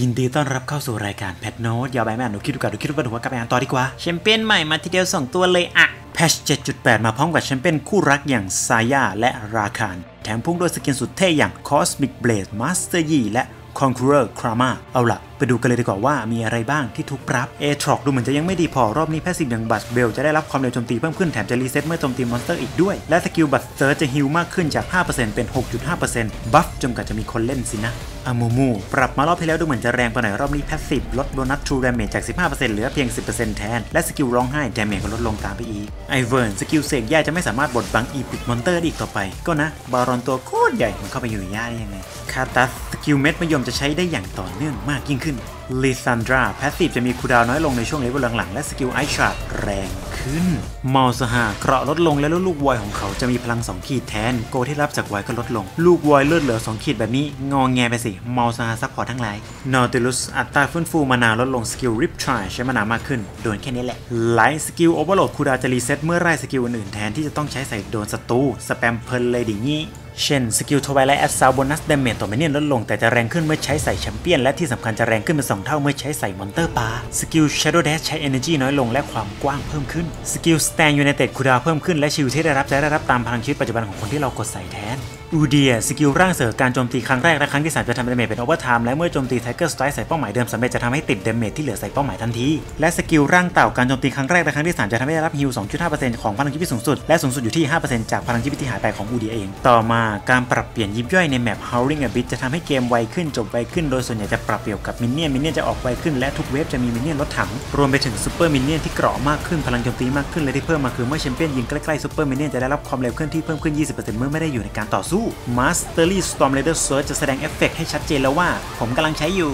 ยินดีต้อนรับเข้าสู่รายการแพทโนตยาวใบแม่หนูคิดดูกันหนูคิดดูกันหนูว่ากลับไปอ่านต่อดีกว่าแชมเปี้ยนใหม่มาทีเดียวสองตัวเลยอะแพช7.8 มาพร้อมกับแชมเปี้ยนคู่รักอย่างซายาและราคาน แถมพุ่งด้วยสกินสุดเท่อย่าง Cosmic Blade Master Yi และ Conqueror Krama เอาล่ะไปดูกันเลยดีกว่าว่ามีอะไรบ้างที่ทุกปรับ a t r o c ดูเหมือนจะยังไม่ดีพอรอบนี้แพสซีฟอย่างบัตเบลจะได้รับความเร็วโจมตีเพิ่มขึ้นแถมจะรีเซ็ตเมื่อโจมตีมอนสเตอร์อีกด้วย และสกิลบัตเซอร์จะฮิลมากขึ้นจาก 5%เป็น 6.5%บัฟจนกว่าจะมีคนเล่นสินะอามูมูปรับมารอบที่แล้วดูเหมือนจะแรงไปหน่อยรอบนี้แพสซีฟลดโบนัสทรูดาเมจจาก 15%เหลือเพียง 10%แทน และสกิลร้องไห้ดาเมจก็ลดลงตามไปอีกไอเวิร์นสกิลเสกย่าจะไม่สามารถบดบังอีพิกมอนเตอร์ได้อีกต่อไป ก็นะบารอนตัวโคตรใหญ่มันเข้าไปอยู่ในย่าได้ยังไงคาตัส สกิลเม็ดมะยมจะใช้ได้อย่างต่อเนื่องมากยิ่งขึ้นลิซันดราแพสซีฟจะมีคูดาวน้อยลงในช่วงเลเวลหลังๆ และสกิลไอชาร์ดแรงขึ้น มอลสหาเกราะลดลงและลูกวอยของเขาจะมีพลัง 2 ขีดแทน โกที่รับจากวอยก็ลดลง ลูกวอยเลือดเหลือ 2 ขีดแบบนี้ งองแงไปสิ มอลสหาซัพพอร์ตทั้งหลายนอติลุสอัตราฟื้นฟูมานาลดลงสกิลริปทรายใช้มานามากขึ้น โดนแค่นี้แหละไลท์สกิลโอเวอร์โหลดคูดาวจะรีเซ็ตเมื่อไล่สกิลอื่นๆแทนที่จะต้องใช้ใส่โดนศัตรูสแปมเพลินเลยดิงี้ เช่น สกิลทวายไลท์แอดซาวโบนัสเดเมจต่อมินเนี่ยนลดลงแต่จะแรงขึ้นเมื่อใช้ใส่แชมเปี้ยน และที่สำคัญจะแรงขึ้นเป็น2เท่าเมื่อใช้ใส่มอนเตอร์ปาสกิล Shadow Dash ใช้ Energy น้อยลงและความกว้างเพิ่มขึ้น สกิล Stand United คูดาวเพิ่มขึ้นและชิลที่ได้รับจะได้รับตามพลังชีวิตปัจจุบันของคนที่เรากดใส่แทนอูเดียสกิลร่างเสริมการโจมตีครั้งแรกและครั้งที่ 3 จะทำเดเมจเป็นโอเวอร์ไทม์และเมื่อโจมตีไทเกอร์สไตร์ใส่เป้าหมายเดิมสำเร็จจะทำให้ติดเดเมจที่เหลือใส่เป้าหมายทันทีและสกิลร่างเต่าการโจมตีครั้งแรกและครั้งที่3จะทำให้ได้รับฮิล2.5%ของพลังชีวิตสูงสุดและสูงสุดอยู่ที่5%จากพลังชีวิตที่หายไปของอูเดียเองต่อมาการปรับเปลี่ยนยิบย่อยในแมป Howling Abyss จะทำให้เกมไวขึ้นจบไวขึ้น โดยส่วนใหญ่จะปรับเกี่ยวกับมินเนี่ยนมินเนี่ยนจะออกไวขึ้นและทุกเวฟจะมีมินเนี่ยนลดถัง รวมไปถึงซูเปอร์มินเนี่ยนที่เกราะมากขึ้นพลังโจมตีมากขึ้นและที่เพิ่มมาคือเมื่อแชมเปี้ยนยิงใกล้ๆซูเปอร์มินเนี่ยนจะได้รับความเร็วเคลื่อนที่เพิ่มขึ้น 20%เมื่อไม่ได้อยู่ในการต่อสู้ Mastery Storm Raider Surge จะแสดงเอฟเฟกให้ชัดเจนแล้วว่า ผมกำลังใช้อยู่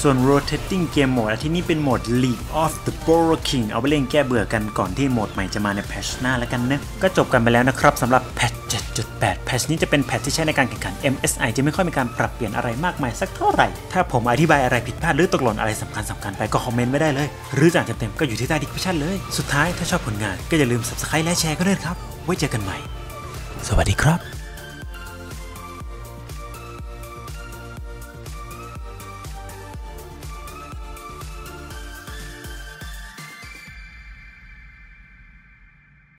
ส่วน Rotating Game Mode ที่นี่เป็นโหมด League of the Borrow King เอาไปเล่นแก้เบื่อกันก่อนที่โหมดใหม่จะมาในแพทชหน้าแล้วกันนะก็จบกันไปแล้วนะครับสำหรับแพท 7.8แพทช์นี้จะเป็นแพทที่ใช้ในการแข่งขัน MSI จะไม่ค่อยมีการปรับเปลี่ยนอะไรมากมายสักเท่าไหร่ ถ้าผมอธิบายอะไรผิดพลาดหรือตกหล่นอะไรสำคัญสำคัญไปก็คอมเมนต์ไม่ได้เลย หรือจากเต็มๆก็อยู่ที่ใต้ดิสคริปชั่นเลย สุดท้ายถ้าชอบผลงานก็อย่าลืม Subscribe และแชร์กันด้วยครับ ไว้เจอกันใหม่ สวัสดีครับ